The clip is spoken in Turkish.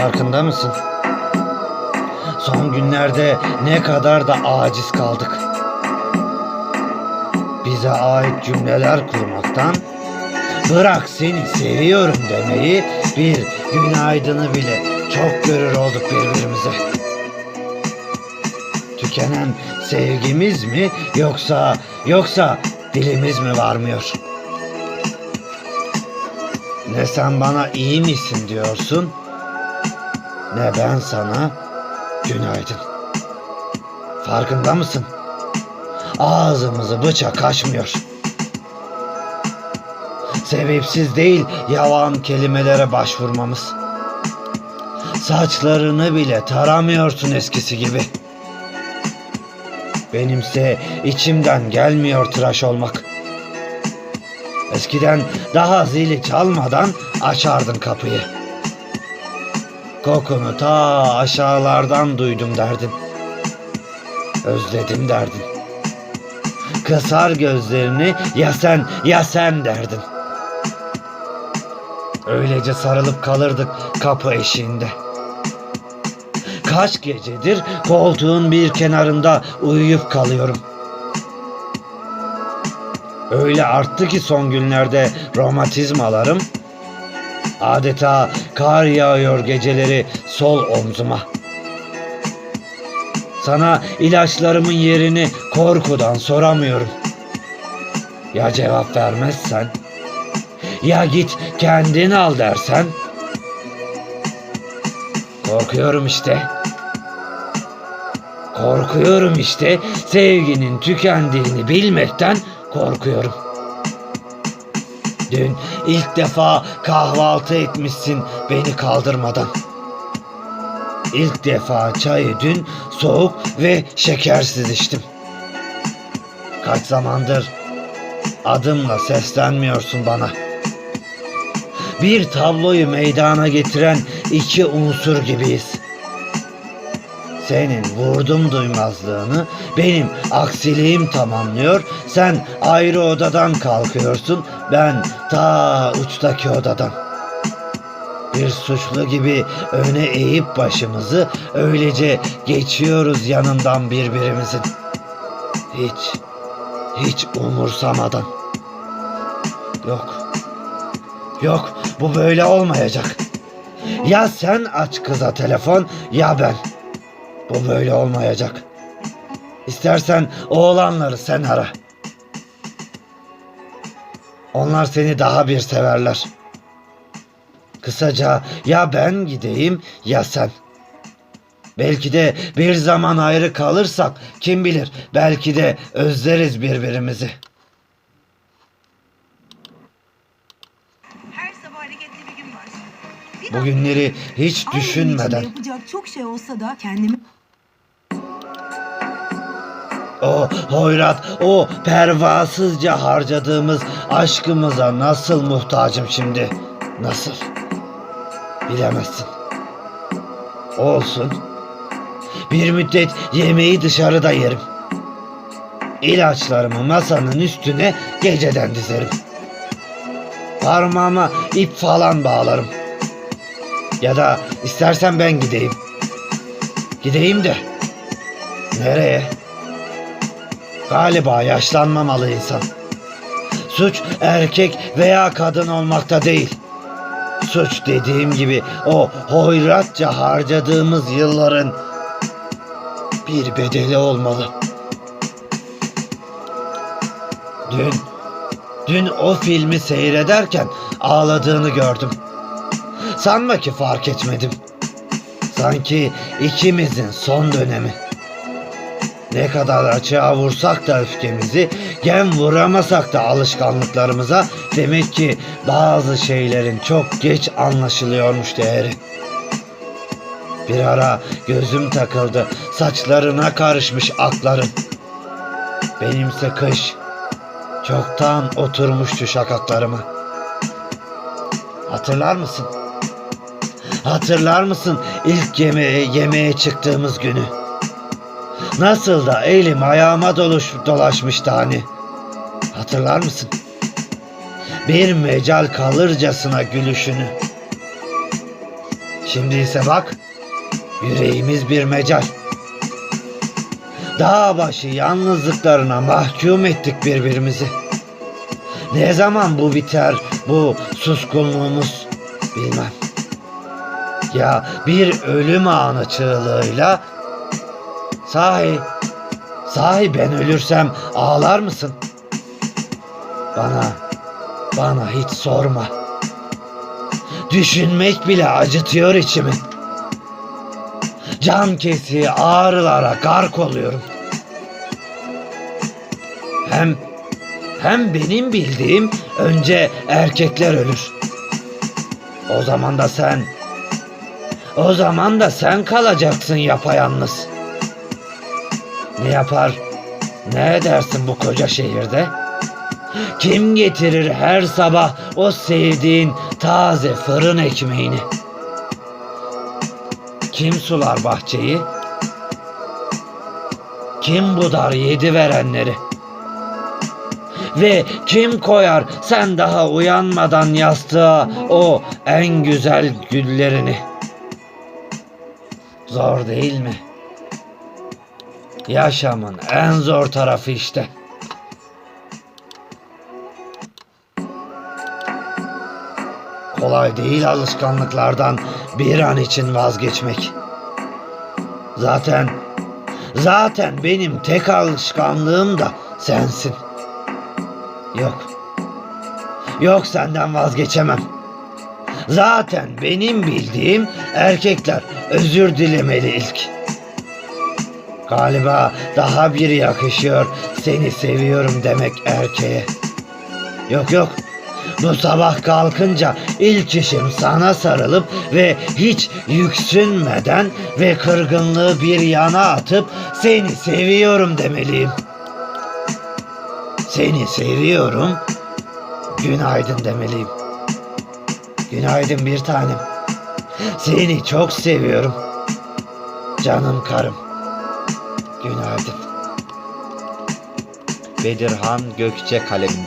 Farkında mısın? Son günlerde ne kadar da aciz kaldık. Bize ait cümleler kurmaktan bırak seni seviyorum demeyi bir günaydını bile çok görür olduk birbirimize. Tükenen sevgimiz mi yoksa yoksa dilimiz mi varmıyor? Ne sen bana iyi misin diyorsun ne ben sana günaydın. Farkında mısın? Ağzımızı bıçak açmıyor. Sebepsiz değil yalan kelimelere başvurmamız. Saçlarını bile taramıyorsun eskisi gibi. Benimse içimden gelmiyor tıraş olmak. Eskiden daha zili çalmadan açardın kapıyı. Kokunu ta aşağılardan duydum derdin. Özledim derdin. Kısar gözlerini ya sen ya sen derdin. Öylece sarılıp kalırdık kapı eşiğinde. Kaç gecedir koltuğun bir kenarında uyuyup kalıyorum. Öyle arttı ki son günlerde romatizmalarım. Adeta kar yağıyor geceleri sol omzuma. Sana ilaçlarımın yerini korkudan soramıyorum. Ya cevap vermezsen? Ya git kendin al dersen? Korkuyorum işte. Korkuyorum işte sevginin tükendiğini bilmekten korkuyorum. Dün ilk defa kahvaltı etmişsin beni kaldırmadan. İlk defa çayı dün soğuk ve şekersiz içtim. Kaç zamandır adımla seslenmiyorsun bana. Bir tabloyu meydana getiren iki unsur gibiyiz. Senin vurdum duymazlığını benim aksiliğim tamamlıyor. Sen ayrı odadan kalkıyorsun. Ben ta uçtaki odadan. Bir suçlu gibi öne eğip başımızı öylece geçiyoruz yanından birbirimizin. Hiç, hiç umursamadan. Yok, yok bu böyle olmayacak. Ya sen aç kıza telefon ya ben. Bu böyle olmayacak. İstersen oğlanları sen ara. Onlar seni daha bir severler. Kısaca ya ben gideyim ya sen. Belki de bir zaman ayrı kalırsak kim bilir belki de özleriz birbirimizi. Her sabah hareketli bir gün var. Bir Bu günleri hiç Aynı düşünmeden içinde Yapacak çok şey olsa da kendimi o hoyrat, o pervasızca harcadığımız aşkımıza nasıl muhtacım şimdi? Nasıl? Bilemezsin. Olsun. Bir müddet yemeği dışarıda yerim. İlaçlarımı masanın üstüne geceden dizerim. Parmağıma ip falan bağlarım. Ya da istersen ben gideyim. Gideyim de. Nereye? Galiba yaşlanmamalı insan. Suç erkek veya kadın olmakta değil. Suç dediğim gibi o hoyratça harcadığımız yılların bir bedeli olmalı. Dün, dün o filmi seyrederken ağladığını gördüm. Sanma ki fark etmedim. Sanki ikimizin son dönemi. Ne kadar açığa vursak da öfkemizi, gem vuramasak da alışkanlıklarımıza demek ki bazı şeylerin çok geç anlaşılıyormuş değeri. Bir ara gözüm takıldı, saçlarına karışmış akların. Benimse kış çoktan oturmuştu şakaklarıma. Hatırlar mısın? Hatırlar mısın ilk yemeğe, yemeğe çıktığımız günü? Nasıl da elim ayağıma doluş, dolaşmıştı hani. Hatırlar mısın? Bir mecal kalırcasına gülüşünü. Şimdi ise bak, yüreğimiz bir mecal. Dağ başı yalnızlıklarına mahkum ettik birbirimizi. Ne zaman bu biter, bu suskunluğumuz bilmem. Ya bir ölüm anı çığlığıyla sahi, sahi ben ölürsem ağlar mısın? Bana, bana hiç sorma. Düşünmek bile acıtıyor içimi. Can kesiği ağrılara gark oluyorum. Hem hem benim bildiğim önce erkekler ölür. O zaman da sen o zaman da sen kalacaksın yapayalnız. Ne yapar? Ne edersin bu koca şehirde? Kim getirir her sabah o sevdiğin taze fırın ekmeğini? Kim sular bahçeyi? Kim budar yedi verenleri? Ve kim koyar sen daha uyanmadan yastığa o en güzel güllerini? Zor değil mi? Yaşamın en zor tarafı işte. Kolay değil alışkanlıklardan bir an için vazgeçmek. Zaten zaten benim tek alışkanlığım da sensin. Yok. Yok senden vazgeçemem. Zaten benim bildiğim erkekler özür dilemeli ilk. Galiba daha bir yakışıyor seni seviyorum demek erkeğe. Yok yok. Bu sabah kalkınca ilk işim sana sarılıp ve hiç yüksünmeden ve kırgınlığı bir yana atıp seni seviyorum demeliyim. Seni seviyorum. Günaydın demeliyim. Günaydın bir tanem. Seni çok seviyorum. Canım karım. Günaydın. Bedirhan Gökçe kaleminden.